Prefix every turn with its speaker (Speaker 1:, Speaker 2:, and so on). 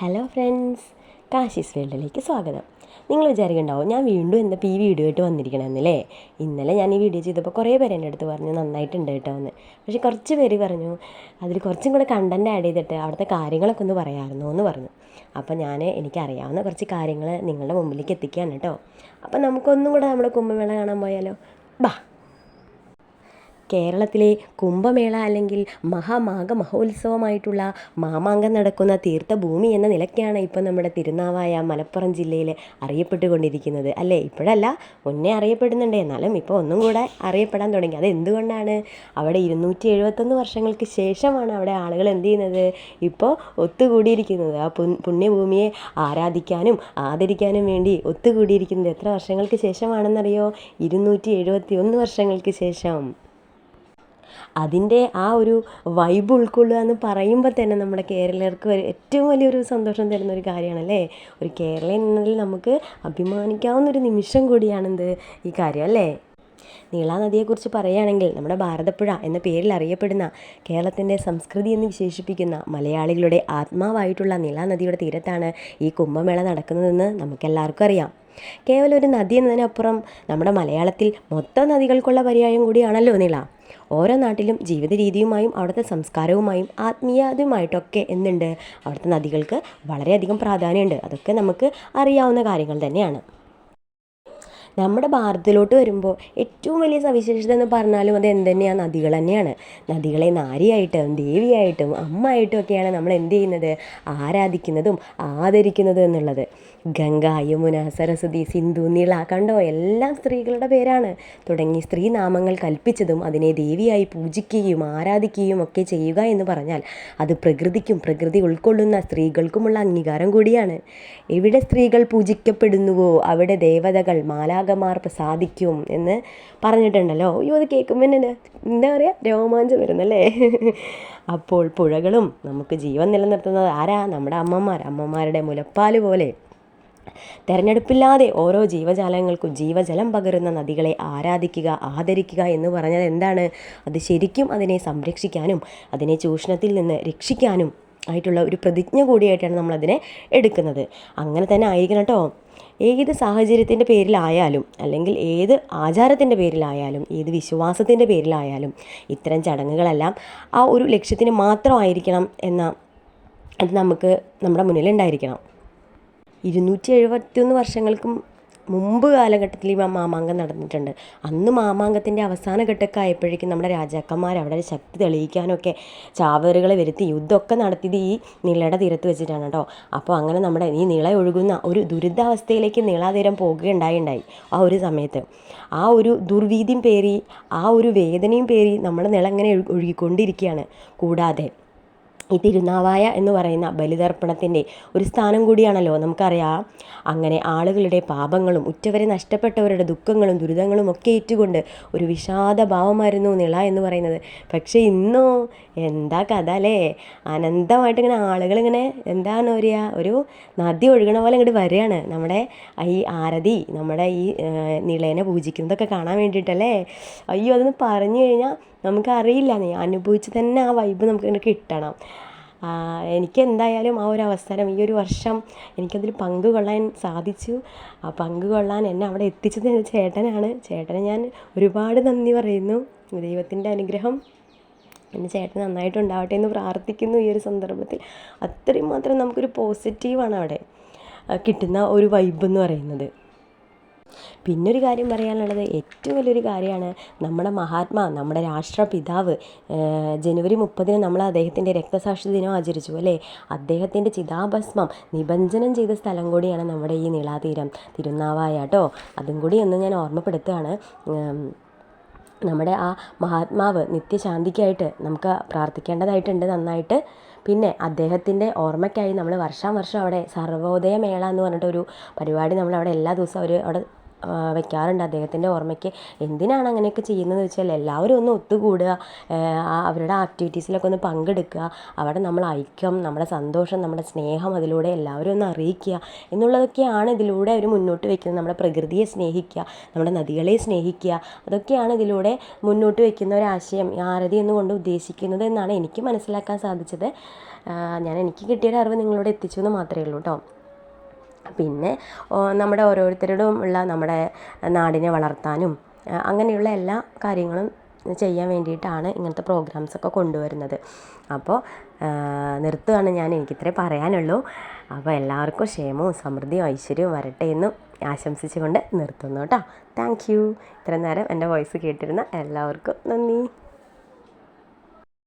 Speaker 1: Hello friends Kashi's വേൾഡിലേക്ക് സ്വാഗതം. നിങ്ങൾ വിചാരിക്കുന്നുണ്ടാവും ഞാൻ വീണ്ടും എന്താ ഈ വീഡിയോ ആയിട്ട് വന്നിരിക്കണമെന്നല്ലേ? ഇന്നലെ ഞാൻ ഈ വീഡിയോ ചെയ്തപ്പോൾ കുറേ പേര് എന്റെ അടുത്ത് പറഞ്ഞു നന്നായിട്ടുണ്ട് കേട്ടോ എന്ന്. പക്ഷേ കുറച്ച് പേര് പറഞ്ഞു അതിൽ കുറച്ചും കൂടെ കണ്ടന്റ് ആഡ് ചെയ്തിട്ട് അവിടുത്തെ കാര്യങ്ങളൊക്കെ ഒന്ന് പറയാമായിരുന്നു എന്ന് പറഞ്ഞു. അപ്പോൾ ഞാൻ എനിക്കറിയാവുന്ന കുറച്ച് കാര്യങ്ങൾ നിങ്ങളുടെ മുമ്പിലേക്ക് എത്തിക്കുകയാണ് കേട്ടോ. അപ്പോൾ നമുക്കൊന്നും കൂടെ നമ്മുടെ കുമ്പമേള കാണാൻ പോയാലോ? ബാ. കേരളത്തിലെ കുംഭമേള അല്ലെങ്കിൽ മഹാമാഘ മഹോത്സവമായിട്ടുള്ള മാമാങ്കം നടക്കുന്ന തീർത്ഥഭൂമി എന്ന നിലയ്ക്കാണ് ഇപ്പം നമ്മുടെ തിരുനാവായ മലപ്പുറം ജില്ലയിൽ അറിയപ്പെട്ടുകൊണ്ടിരിക്കുന്നത്. അല്ലേ? ഇപ്പോഴല്ല മുന്നേ അറിയപ്പെടുന്നുണ്ട്. എന്നാലും ഇപ്പോൾ ഒന്നും കൂടെ അറിയപ്പെടാൻ തുടങ്ങി. അത് എന്തുകൊണ്ടാണ്? അവിടെ ഇരുന്നൂറ്റി എഴുപത്തൊന്ന് വർഷങ്ങൾക്ക് ശേഷമാണ് അവിടെ ആളുകൾ എന്ത് ചെയ്യുന്നത്? ഇപ്പോൾ ഒത്തുകൂടിയിരിക്കുന്നത്. ആ പുണ്യഭൂമിയെ ആരാധിക്കാനും ആദരിക്കാനും വേണ്ടി ഒത്തുകൂടിയിരിക്കുന്നത് എത്ര വർഷങ്ങൾക്ക് ശേഷമാണെന്നറിയോ? ഇരുന്നൂറ്റി എഴുപത്തി ഒന്ന് വർഷങ്ങൾക്ക് ശേഷം. അതിന്റെ ആ ഒരു വൈബ് ഉൾക്കൊള്ളുക എന്ന് പറയുമ്പോൾ തന്നെ നമ്മുടെ കേരളീയർക്ക് ഏറ്റവും വലിയൊരു സന്തോഷം തരുന്ന ഒരു കാര്യമാണല്ലേ? ഒരു കേരളീയൻ എന്നതിൽ നമുക്ക് അഭിമാനിക്കാവുന്ന ഒരു നിമിഷം കൂടിയാണെന്ത് ഈ കാര്യം അല്ലേ? നീളാനദിയെക്കുറിച്ച് പറയുകയാണെങ്കിൽ നമ്മുടെ ഭാരതപ്പുഴ എന്ന പേരിൽ അറിയപ്പെടുന്ന കേരളത്തിന്റെ സംസ്കൃതി എന്ന് വിശേഷിപ്പിക്കുന്ന മലയാളികളുടെ ആത്മാവായിട്ടുള്ള നീളാനദിയുടെ തീരത്താണ് ഈ കുംഭമേള നടക്കുന്നതെന്ന് നമുക്കെല്ലാവർക്കും അറിയാം. കേവലം ഒരു നദി എന്നതിനപ്പുറം നമ്മുടെ മലയാളത്തിൽ മൊത്തം നദികൾക്കുള്ള പര്യായം കൂടിയാണല്ലോ നീള. ഓരോ നാട്ടിലും ജീവിത രീതിയുമായും അവിടുത്തെ സംസ്കാരവുമായും ആത്മീയതയുമായിട്ടൊക്കെ എന്തുണ്ട് അവിടുത്തെ നദികൾക്ക് വളരെയധികം പ്രാധാന്യമുണ്ട്. അതൊക്കെ നമുക്ക് അറിയാവുന്ന കാര്യങ്ങൾ തന്നെയാണ്. നമ്മുടെ ഭാരതത്തിലോട്ട് വരുമ്പോൾ ഏറ്റവും വലിയ സവിശേഷത എന്ന് പറഞ്ഞാലും അത് എന്ത് തന്നെയാണ് നദികൾ തന്നെയാണ്. നദികളെ നാരിയായിട്ടും ദേവിയായിട്ടും അമ്മയായിട്ടും ഒക്കെയാണ് നമ്മൾ എന്ത് ചെയ്യുന്നത്? ആരാധിക്കുന്നതും ആദരിക്കുന്നതും എന്നുള്ളത്. ഗംഗ യമുന സരസ്വതി സിന്ധു നിള കണ്ടോ? എല്ലാം സ്ത്രീകളുടെ പേരാണ്. തുടങ്ങി സ്ത്രീ നാമങ്ങൾ കൽപ്പിച്ചതും അതിനെ ദേവിയായി പൂജിക്കുകയും ആരാധിക്കുകയും ഒക്കെ ചെയ്യുക എന്ന് പറഞ്ഞാൽ അത് പ്രകൃതിക്കും പ്രകൃതി ഉൾക്കൊള്ളുന്ന സ്ത്രീകൾക്കുമുള്ള അംഗീകാരം കൂടിയാണ്. എവിടെ സ്ത്രീകൾ പൂജിക്കപ്പെടുന്നുവോ അവിടെ ദേവതകൾ മാലാകമാർ പ്രസാദിക്കും എന്ന് പറഞ്ഞിട്ടുണ്ടല്ലോ. അയ്യോ അത് കേൾക്കുമ്പോൾ തന്നെ എന്താ പറയുക രോമാഞ്ചം വരുന്നല്ലേ? അപ്പോൾ പുഴകളും നമുക്ക് ജീവൻ നിലനിർത്തുന്നത് ആരാ? നമ്മുടെ അമ്മമാർ. അമ്മമാരുടെ മുലപ്പാൽ പോലെ. തെരഞ്ഞെടുപ്പില്ലാതെ ഓരോ ജീവജാലങ്ങൾക്കും ജീവജലം പകരുന്ന നദികളെ ആരാധിക്കുക ആദരിക്കുക എന്ന് പറഞ്ഞാൽ എന്താണ്? അത് ശരിക്കും അതിനെ സംരക്ഷിക്കാനും അതിനെ ചൂഷണത്തിൽ നിന്ന് രക്ഷിക്കാനും ആയിട്ടുള്ള ഒരു പ്രതിജ്ഞ കൂടിയായിട്ടാണ് നമ്മളതിനെ എടുക്കുന്നത്. അങ്ങനെ തന്നെ ആയിരിക്കണം കേട്ടോ. ഏത് സാഹചര്യത്തിന്റെ പേരിലായാലും അല്ലെങ്കിൽ ഏത് ആചാരത്തിന്റെ പേരിലായാലും ഏത് വിശ്വാസത്തിന്റെ പേരിലായാലും ഇത്തരം ചടങ്ങുകളെല്ലാം ആ ഒരു ലക്ഷ്യത്തിന് മാത്രമായിരിക്കണം എന്ന അത് നമുക്ക് നമ്മുടെ മുന്നിലുണ്ടായിരിക്കണം. ഇരുന്നൂറ്റി എഴുപത്തിയൊന്ന് വർഷങ്ങൾക്കും മുമ്പ് കാലഘട്ടത്തിൽ ഈ മാമാങ്കം നടന്നിട്ടുണ്ട്. അന്ന് മാമാങ്കത്തിന്റെ അവസാന ഘട്ടമൊക്കെ ആയപ്പോഴേക്കും നമ്മുടെ രാജാക്കന്മാർ അവിടെ ശക്തി തെളിയിക്കാനൊക്കെ ചാവേറുകളെ വരുത്തി യുദ്ധമൊക്കെ നടത്തിയത് ഈ നിളയുടെ തീരത്ത് വെച്ചിട്ടാണ് കേട്ടോ. അപ്പോൾ അങ്ങനെ നമ്മുടെ ഈ നിള ഒഴുകുന്ന ഒരു ദുരിതാവസ്ഥയിലേക്ക് നിളാതീരം പോകുകയുണ്ടായിണ്ടായി ആ ഒരു സമയത്ത്. ആ ഒരു ദുർവീതിയും പേറി ആ ഒരു വേദനയും പേറി നമ്മുടെ നിള ഇങ്ങനെ ഒഴുകിക്കൊണ്ടിരിക്കുകയാണ്. കൂടാതെ ഈ തിരുനാവായ എന്ന് പറയുന്ന ബലിതർപ്പണത്തിന്റെ ഒരു സ്ഥാനം കൂടിയാണല്ലോ. നമുക്കറിയാം അങ്ങനെ ആളുകളുടെ പാപങ്ങളും ഉറ്റവരെ നഷ്ടപ്പെട്ടവരുടെ ദുഃഖങ്ങളും ദുരിതങ്ങളും ഒക്കെ ഏറ്റുകൊണ്ട് ഒരു വിഷാദ ഭാവമായിരുന്നു നിള എന്ന് പറയുന്നത്. പക്ഷേ ഇന്നോ എന്താ കഥ അല്ലേ? അനന്തമായിട്ട് ഇങ്ങനെ ആളുകൾ ഇങ്ങനെ എന്താണ് പറയുക ഒരു നദി ഒഴുകണ പോലെ ഇങ്ങോട്ട് വരികയാണ്. നമ്മുടെ ഈ ആരതി നമ്മുടെ ഈ നിളേനെ പൂജിക്കുന്നതൊക്കെ കാണാൻ വേണ്ടിയിട്ടല്ലേ? അയ്യോ അതൊന്ന് പറഞ്ഞു കഴിഞ്ഞാൽ നമുക്കറിയില്ല. നീ അനുഭവിച്ച് തന്നെ ആ വൈബ് നമുക്ക് കിട്ടണം. എനിക്ക് എന്തായാലും ആ ഒരു അവസരം ഈ ഒരു വർഷം എനിക്കതിൽ പങ്കുകൊള്ളാൻ സാധിച്ചു. ആ പങ്കുകൊള്ളാൻ എന്നെ അവിടെ എത്തിച്ചത് ചേട്ടനാണ്. ചേട്ടനെ ഞാൻ ഒരുപാട് നന്ദി പറയുന്നു. ദൈവത്തിന്റെ അനുഗ്രഹം എന്റെ ചേട്ടൻ നന്നായിട്ടുണ്ടാവട്ടെ എന്ന് പ്രാർത്ഥിക്കുന്നു ഈ ഒരു സന്ദർഭത്തിൽ. അത്രയും മാത്രം നമുക്കൊരു പോസിറ്റീവാണ് അവിടെ കിട്ടുന്ന ഒരു വൈബ് എന്ന് പറയുന്നത്. പിന്നൊരു കാര്യം പറയാനുള്ളത് ഏറ്റവും വലിയൊരു കാര്യമാണ് നമ്മുടെ മഹാത്മാ നമ്മുടെ രാഷ്ട്രപിതാവ് ജനുവരി മുപ്പതിന് നമ്മൾ അദ്ദേഹത്തിന്റെ രക്തസാക്ഷി ദിനം ആചരിച്ചു അല്ലേ? അദ്ദേഹത്തിന്റെ ചിതാഭസ്മം നിബഞ്ജനം ചെയ്ത സ്ഥലം കൂടിയാണ് നമ്മുടെ ഈ നീളാതീരം. തിരുനാവായ കേട്ടോ അതും കൂടി ഒന്ന് ഞാൻ ഓർമ്മപ്പെടുത്തുകയാണ്. നമ്മുടെ ആ മഹാത്മാവ് നിത്യശാന്തിക്കായിട്ട് നമുക്ക് പ്രാർത്ഥിക്കേണ്ടതായിട്ടുണ്ട് നന്നായിട്ട്. പിന്നെ അദ്ദേഹത്തിന്റെ ഓർമ്മയ്ക്കായി നമ്മൾ വർഷാവർഷം അവിടെ സർവോദയ മേള എന്ന് പറഞ്ഞിട്ടൊരു പരിപാടി നമ്മളവിടെ എല്ലാ ദിവസവും അവർ അവിടെ വെക്കാറുണ്ട്. അദ്ദേഹത്തിന്റെ ഓർമ്മയ്ക്ക് എന്തിനാണ് അങ്ങനെയൊക്കെ ചെയ്യുന്നത് വെച്ചാൽ എല്ലാവരും ഒന്ന് ഒത്തുകൂടുക. അവരുടെ ആക്ടിവിറ്റീസിലൊക്കെ ഒന്ന് പങ്കെടുക്കുക. അവിടെ നമ്മൾ ഐക്യം നമ്മുടെ സന്തോഷം നമ്മുടെ സ്നേഹം അതിലൂടെ എല്ലാവരും ഒന്ന് അറിയിക്കുക എന്നുള്ളതൊക്കെയാണ് ഇതിലൂടെ അവർ മുന്നോട്ട് വയ്ക്കുന്നത് നമ്മുടെ പ്രകൃതിയെ സ്നേഹിക്കുക നമ്മുടെ നദികളെ സ്നേഹിക്കുക അതൊക്കെയാണ് ഇതിലൂടെ മുന്നോട്ട് വയ്ക്കുന്ന ഒരാശയം ആരതി എന്നുകൊണ്ട് ഉദ്ദേശിക്കുന്നത് എന്നാണ് എനിക്ക് മനസ്സിലാക്കാൻ സാധിച്ചത്. ഞാൻ എനിക്ക് കിട്ടിയൊരു അറിവ് നിങ്ങളോട് എത്തിച്ചു എന്ന് മാത്രമേ ഉള്ളൂ കേട്ടോ പിന്നെ നമ്മുടെ ഓരോരുത്തരോടും ഉള്ള നമ്മുടെ നാടിനെ വളർത്താനും അങ്ങനെയുള്ള എല്ലാ കാര്യങ്ങളും ചെയ്യാൻ വേണ്ടിയിട്ടാണ് ഇങ്ങനത്തെ പ്രോഗ്രാംസൊക്കെ കൊണ്ടുവരുന്നത്. അപ്പോൾ നിർത്തുകയാണ് ഞാൻ എനിക്കിത്രേ പറയാനുള്ളൂ. അപ്പോൾ എല്ലാവർക്കും ക്ഷേമവും സമൃദ്ധിയും ഐശ്വര്യവും വരട്ടെ എന്നും ആശംസിച്ചുകൊണ്ട് നിർത്തുന്നു കേട്ടോ. താങ്ക് യു ഇത്രയും നേരം എന്റെ വോയിസ് കേട്ടിരുന്ന എല്ലാവർക്കും നന്ദി.